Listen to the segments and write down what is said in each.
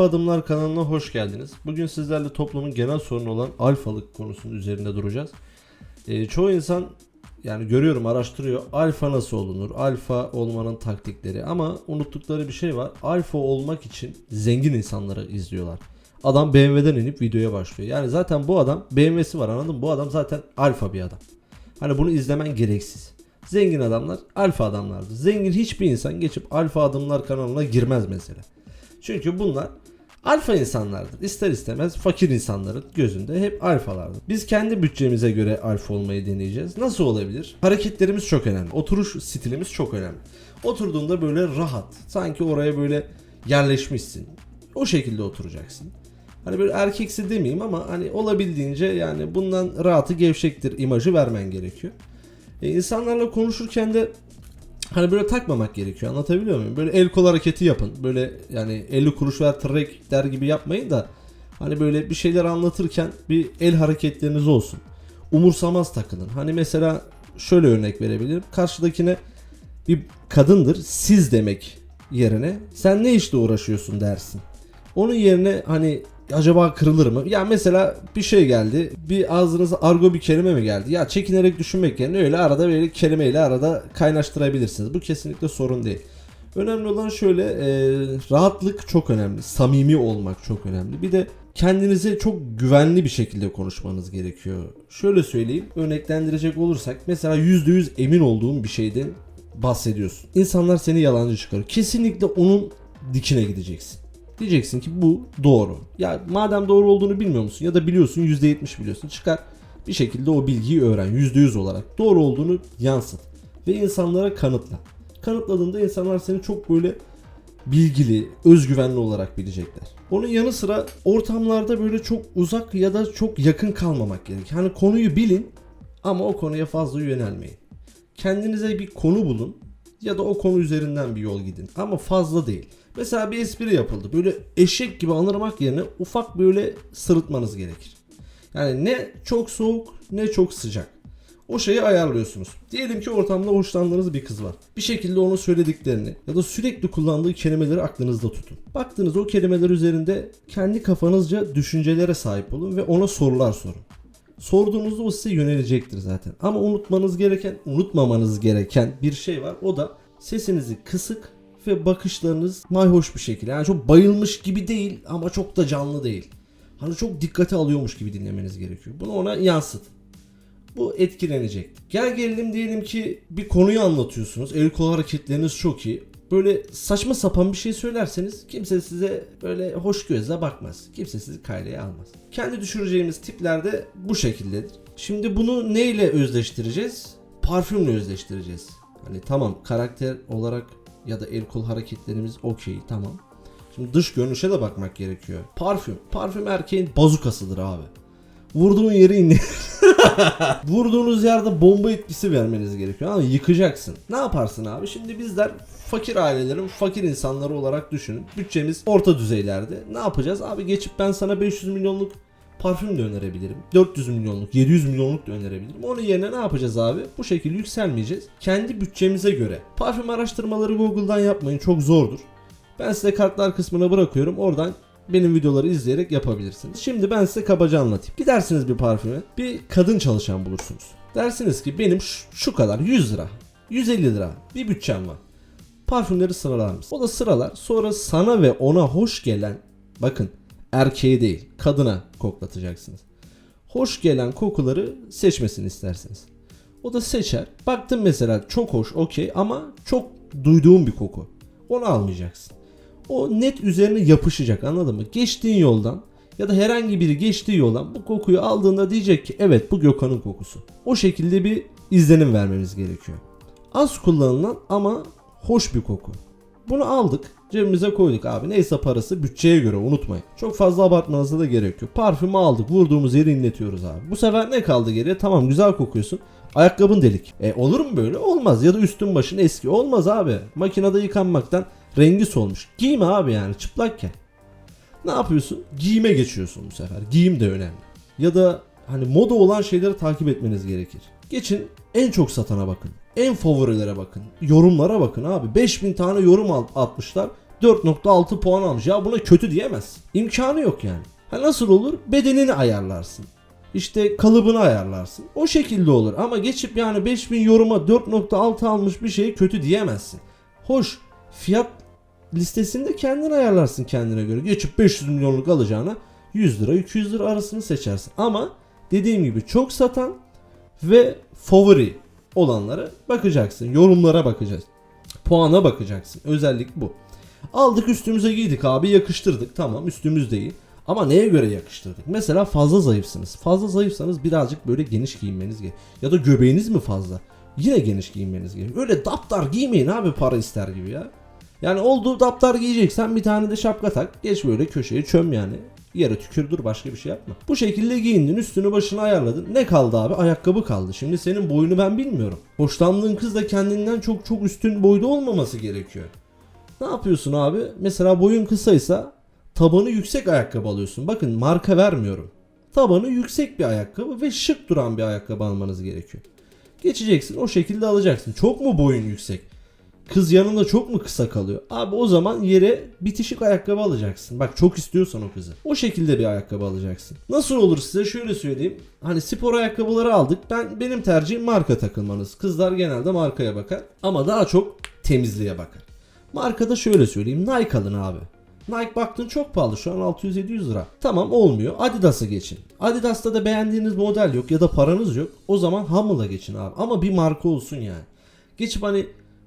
Alfa Adımlar kanalına hoş geldiniz. Bugün sizlerle toplumun genel sorunu olan alfalık konusunun üzerinde duracağız. Ee, çoğu insan yani görüyorum araştırıyor alfa nasıl olunur, alfa olmanın taktikleri ama unuttukları bir şey var. Alfa olmak için zengin insanları izliyorlar. Adam BMW'den inip videoya başlıyor. Yani zaten bu adam BMW'si var anladın mı? Bu adam zaten alfa bir adam. Hani bunu izlemen gereksiz. Zengin adamlar alfa adamlardır. Zengin hiçbir insan geçip alfa adımlar kanalına girmez mesela. Çünkü bunlar alfa insanlardır. İster istemez fakir insanların gözünde hep alfalardır. Biz kendi bütçemize göre alfa olmayı deneyeceğiz. Nasıl olabilir? Hareketlerimiz çok önemli. Oturuş stilimiz çok önemli. Oturduğunda böyle rahat. Sanki oraya böyle yerleşmişsin. O şekilde oturacaksın. Hani böyle erkeksi demeyeyim ama hani olabildiğince yani bundan rahatı gevşektir imajı vermen gerekiyor. E, insanlarla konuşurken de hani böyle takmamak gerekiyor. Anlatabiliyor muyum? Böyle el kol hareketi yapın. Böyle yani 50 kuruş ver trek der gibi yapmayın da hani böyle bir şeyler anlatırken bir el hareketleriniz olsun. Umursamaz takılın. Hani mesela şöyle örnek verebilirim. Karşıdakine bir kadındır siz demek yerine sen ne işle uğraşıyorsun dersin. Onun yerine hani acaba kırılır mı? Ya mesela bir şey geldi. Bir ağzınıza argo bir kelime mi geldi? Ya çekinerek düşünmek yerine öyle arada böyle kelimeyle arada kaynaştırabilirsiniz. Bu kesinlikle sorun değil. Önemli olan şöyle e, rahatlık çok önemli. Samimi olmak çok önemli. Bir de kendinize çok güvenli bir şekilde konuşmanız gerekiyor. Şöyle söyleyeyim örneklendirecek olursak mesela %100 emin olduğun bir şeyden bahsediyorsun. İnsanlar seni yalancı çıkarıyor. Kesinlikle onun dikine gideceksin. Diyeceksin ki bu doğru. Ya madem doğru olduğunu bilmiyor musun ya da biliyorsun %70 biliyorsun. Çıkar bir şekilde o bilgiyi öğren %100 olarak. Doğru olduğunu yansıt ve insanlara kanıtla. Kanıtladığında insanlar seni çok böyle bilgili, özgüvenli olarak bilecekler. Onun yanı sıra ortamlarda böyle çok uzak ya da çok yakın kalmamak gerek. Hani konuyu bilin ama o konuya fazla yönelmeyin. Kendinize bir konu bulun ya da o konu üzerinden bir yol gidin ama fazla değil. Mesela bir espri yapıldı. Böyle eşek gibi anırmak yerine ufak böyle sırıtmanız gerekir. Yani ne çok soğuk ne çok sıcak. O şeyi ayarlıyorsunuz. Diyelim ki ortamda hoşlandığınız bir kız var. Bir şekilde onun söylediklerini ya da sürekli kullandığı kelimeleri aklınızda tutun. Baktığınız o kelimeler üzerinde kendi kafanızca düşüncelere sahip olun ve ona sorular sorun. Sorduğunuzda o size yönelecektir zaten. Ama unutmanız gereken, unutmamanız gereken bir şey var. O da sesinizi kısık ve bakışlarınız mayhoş bir şekilde. Yani çok bayılmış gibi değil ama çok da canlı değil. Hani çok dikkate alıyormuş gibi dinlemeniz gerekiyor. Bunu ona yansıt. Bu etkilenecek. Gel gelelim diyelim ki bir konuyu anlatıyorsunuz. El kol hareketleriniz çok iyi. Böyle saçma sapan bir şey söylerseniz kimse size böyle hoş gözle bakmaz. Kimse sizi kaylaya almaz. Kendi düşüreceğimiz tipler de bu şekildedir. Şimdi bunu neyle özleştireceğiz? Parfümle özleştireceğiz. Hani tamam karakter olarak ya da el kol hareketlerimiz okey tamam. Şimdi dış görünüşe de bakmak gerekiyor. Parfüm. Parfüm erkeğin bazukasıdır abi. Vurduğun yeri indir. Vurduğunuz yerde bomba etkisi vermeniz gerekiyor. Ama yıkacaksın. Ne yaparsın abi? Şimdi bizler fakir ailelerin fakir insanları olarak düşünün. Bütçemiz orta düzeylerde. Ne yapacağız? Abi geçip ben sana 500 milyonluk parfüm de önerebilirim. 400 milyonluk, 700 milyonluk da önerebilirim. Onun yerine ne yapacağız abi? Bu şekilde yükselmeyeceğiz. Kendi bütçemize göre. Parfüm araştırmaları Google'dan yapmayın. Çok zordur. Ben size kartlar kısmına bırakıyorum. Oradan benim videoları izleyerek yapabilirsiniz. Şimdi ben size kabaca anlatayım. Gidersiniz bir parfüme. Bir kadın çalışan bulursunuz. Dersiniz ki benim şu, kadar 100 lira, 150 lira bir bütçem var. Parfümleri sıralar mısın? O da sıralar. Sonra sana ve ona hoş gelen bakın erkeğe değil kadına koklatacaksınız. Hoş gelen kokuları seçmesini istersiniz. O da seçer. Baktın mesela çok hoş okey ama çok duyduğun bir koku. Onu almayacaksın. O net üzerine yapışacak anladın mı? Geçtiğin yoldan ya da herhangi biri geçtiği yoldan bu kokuyu aldığında diyecek ki evet bu Gökhan'ın kokusu. O şekilde bir izlenim vermemiz gerekiyor. Az kullanılan ama hoş bir koku. Bunu aldık cebimize koyduk abi neyse parası bütçeye göre unutmayın. Çok fazla abartmanıza da gerek yok. Parfümü aldık vurduğumuz yeri inletiyoruz abi. Bu sefer ne kaldı geriye? Tamam güzel kokuyorsun. Ayakkabın delik. E olur mu böyle? Olmaz. Ya da üstün başın eski. Olmaz abi. Makinede yıkanmaktan rengi solmuş. Giyme abi yani çıplakken. Ne yapıyorsun? Giyime geçiyorsun bu sefer. Giyim de önemli. Ya da hani moda olan şeyleri takip etmeniz gerekir. Geçin en çok satana bakın. En favorilere bakın. Yorumlara bakın abi. 5000 tane yorum atmışlar. 4.6 puan almış. Ya buna kötü diyemezsin. İmkanı yok yani. Ha nasıl olur? Bedenini ayarlarsın. İşte kalıbını ayarlarsın. O şekilde olur. Ama geçip yani 5000 yoruma 4.6 almış bir şeye kötü diyemezsin. Hoş fiyat listesini de kendin ayarlarsın kendine göre. Geçip 500 milyonluk alacağına 100 lira 200 lira arasını seçersin. Ama dediğim gibi çok satan ve favori olanlara bakacaksın. Yorumlara bakacaksın. Puana bakacaksın. Özellik bu. Aldık üstümüze giydik abi yakıştırdık. Tamam üstümüz değil. Ama neye göre yakıştırdık? Mesela fazla zayıfsınız. Fazla zayıfsanız birazcık böyle geniş giyinmeniz gerekiyor. Ya da göbeğiniz mi fazla? Yine geniş giyinmeniz gerekiyor. Öyle daptar giymeyin abi para ister gibi ya. Yani olduğu daptar giyeceksen bir tane de şapka tak. Geç böyle köşeye çöm yani. Yere tükür dur başka bir şey yapma. Bu şekilde giyindin üstünü başını ayarladın. Ne kaldı abi? Ayakkabı kaldı. Şimdi senin boyunu ben bilmiyorum. Hoşlandığın kız da kendinden çok çok üstün boyda olmaması gerekiyor. Ne yapıyorsun abi? Mesela boyun kısaysa tabanı yüksek ayakkabı alıyorsun. Bakın marka vermiyorum. Tabanı yüksek bir ayakkabı ve şık duran bir ayakkabı almanız gerekiyor. Geçeceksin o şekilde alacaksın. Çok mu boyun yüksek? Kız yanında çok mu kısa kalıyor? Abi o zaman yere bitişik ayakkabı alacaksın. Bak çok istiyorsan o kızı. O şekilde bir ayakkabı alacaksın. Nasıl olur size şöyle söyleyeyim. Hani spor ayakkabıları aldık. Ben benim tercihim marka takılmanız. Kızlar genelde markaya bakar ama daha çok temizliğe bakar. Markada şöyle söyleyeyim. Nike alın abi. Nike baktın çok pahalı şu an 600-700 lira. Tamam olmuyor. Adidas'a geçin. Adidas'ta da beğendiğiniz model yok ya da paranız yok. O zaman Hummel'a geçin abi. Ama bir marka olsun yani. Geçip hani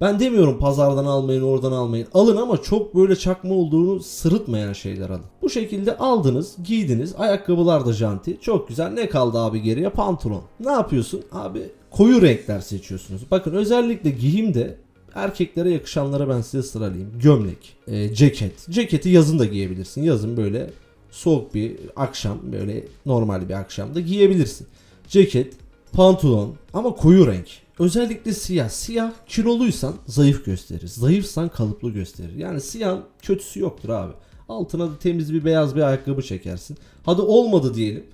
ben demiyorum pazardan almayın oradan almayın. Alın ama çok böyle çakma olduğunu sırıtmayan şeyler alın. Bu şekilde aldınız, giydiniz. Ayakkabılar da janti. Çok güzel. Ne kaldı abi geriye? Pantolon. Ne yapıyorsun? Abi koyu renkler seçiyorsunuz. Bakın özellikle giyimde erkeklere yakışanlara ben size sıralayayım. Gömlek, e, ceket. Ceketi yazın da giyebilirsin. Yazın böyle soğuk bir akşam böyle normal bir akşamda giyebilirsin. Ceket, pantolon ama koyu renk. Özellikle siyah. Siyah kiloluysan zayıf gösterir. Zayıfsan kalıplı gösterir. Yani siyah kötüsü yoktur abi. Altına da temiz bir beyaz bir ayakkabı çekersin. Hadi olmadı diyelim.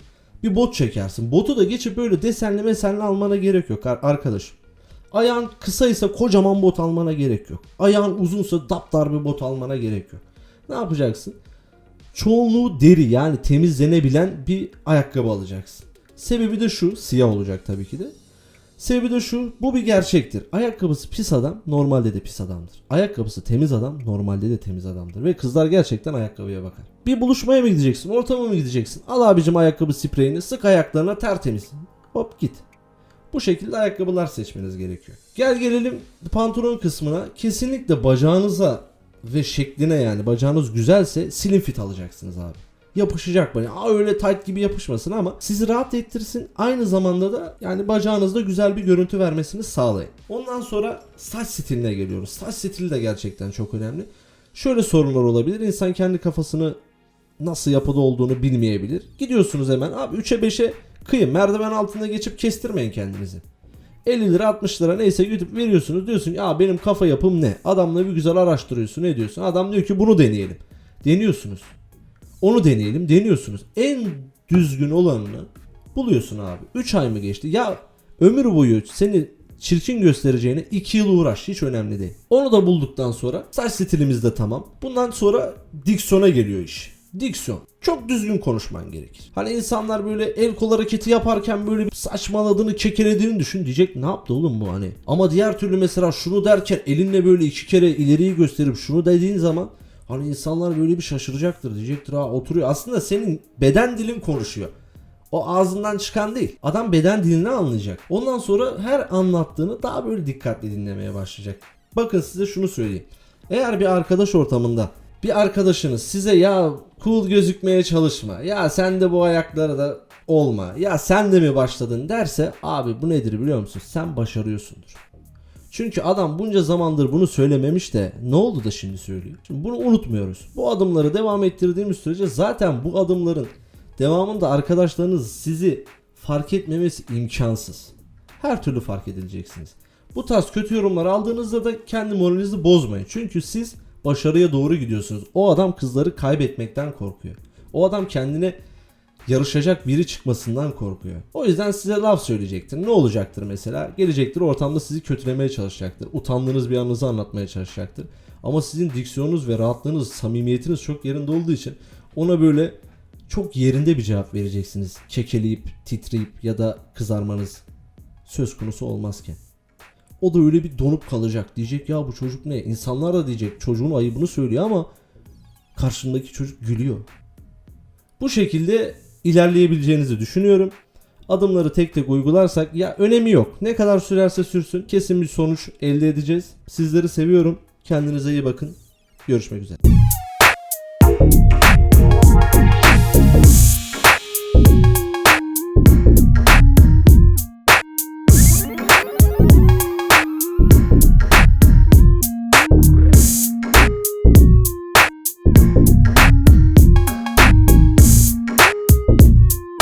Bir bot çekersin. Botu da geçip böyle desenli mesenli almana gerek yok ar- arkadaşım. Ayağın kısaysa kocaman bot almana gerek yok. Ayağın uzunsa daptar bir bot almana gerek yok. Ne yapacaksın? Çoğunluğu deri yani temizlenebilen bir ayakkabı alacaksın. Sebebi de şu, siyah olacak tabii ki de. Sebebi de şu, bu bir gerçektir. Ayakkabısı pis adam normalde de pis adamdır. Ayakkabısı temiz adam normalde de temiz adamdır. Ve kızlar gerçekten ayakkabıya bakar. Bir buluşmaya mı gideceksin, ortama mı gideceksin? Al abicim ayakkabı spreyini, sık ayaklarına tertemiz. Hop git. Bu şekilde ayakkabılar seçmeniz gerekiyor. Gel gelelim pantolon kısmına. Kesinlikle bacağınıza ve şekline yani bacağınız güzelse slim fit alacaksınız abi. Yapışacak böyle. Aa öyle tight gibi yapışmasın ama sizi rahat ettirsin. Aynı zamanda da yani bacağınızda güzel bir görüntü vermesini sağlayın. Ondan sonra saç stiline geliyoruz. Saç stili de gerçekten çok önemli. Şöyle sorunlar olabilir. İnsan kendi kafasını nasıl yapıda olduğunu bilmeyebilir. Gidiyorsunuz hemen abi 3'e 5'e kıyın. Merdiven altında geçip kestirmeyin kendinizi. 50 lira 60 lira neyse YouTube veriyorsunuz diyorsun ya benim kafa yapım ne? Adamla bir güzel araştırıyorsun ne diyorsun? Adam diyor ki bunu deneyelim. Deniyorsunuz. Onu deneyelim deniyorsunuz. En düzgün olanını buluyorsun abi. 3 ay mı geçti? Ya ömür boyu seni çirkin göstereceğine 2 yıl uğraş hiç önemli değil. Onu da bulduktan sonra saç stilimiz de tamam. Bundan sonra diksiyona geliyor iş. Diksiyon. Çok düzgün konuşman gerekir. Hani insanlar böyle el kol hareketi yaparken böyle bir saçmaladığını, kekelediğini düşün. Diyecek ne yaptı oğlum bu hani. Ama diğer türlü mesela şunu derken elinle böyle iki kere ileriyi gösterip şunu dediğin zaman hani insanlar böyle bir şaşıracaktır. Diyecektir ha oturuyor. Aslında senin beden dilin konuşuyor. O ağzından çıkan değil. Adam beden dilini anlayacak. Ondan sonra her anlattığını daha böyle dikkatli dinlemeye başlayacak. Bakın size şunu söyleyeyim. Eğer bir arkadaş ortamında bir arkadaşınız size ya cool gözükmeye çalışma. Ya sen de bu ayaklara da olma. Ya sen de mi başladın derse abi bu nedir biliyor musun? Sen başarıyorsundur. Çünkü adam bunca zamandır bunu söylememiş de ne oldu da şimdi söylüyor. Şimdi bunu unutmuyoruz. Bu adımları devam ettirdiğimiz sürece zaten bu adımların devamında arkadaşlarınız sizi fark etmemesi imkansız. Her türlü fark edileceksiniz. Bu tarz kötü yorumlar aldığınızda da kendi moralinizi bozmayın. Çünkü siz başarıya doğru gidiyorsunuz. O adam kızları kaybetmekten korkuyor. O adam kendine yarışacak biri çıkmasından korkuyor. O yüzden size laf söyleyecektir. Ne olacaktır mesela? Gelecektir ortamda sizi kötülemeye çalışacaktır. Utandığınız bir anınızı anlatmaya çalışacaktır. Ama sizin diksiyonunuz ve rahatlığınız, samimiyetiniz çok yerinde olduğu için ona böyle çok yerinde bir cevap vereceksiniz. Kekeleyip, titreyip ya da kızarmanız söz konusu olmazken. O da öyle bir donup kalacak. Diyecek ya bu çocuk ne? İnsanlar da diyecek çocuğun ayıbını söylüyor ama karşındaki çocuk gülüyor. Bu şekilde ilerleyebileceğinizi düşünüyorum. Adımları tek tek uygularsak ya önemi yok. Ne kadar sürerse sürsün kesin bir sonuç elde edeceğiz. Sizleri seviyorum. Kendinize iyi bakın. Görüşmek üzere.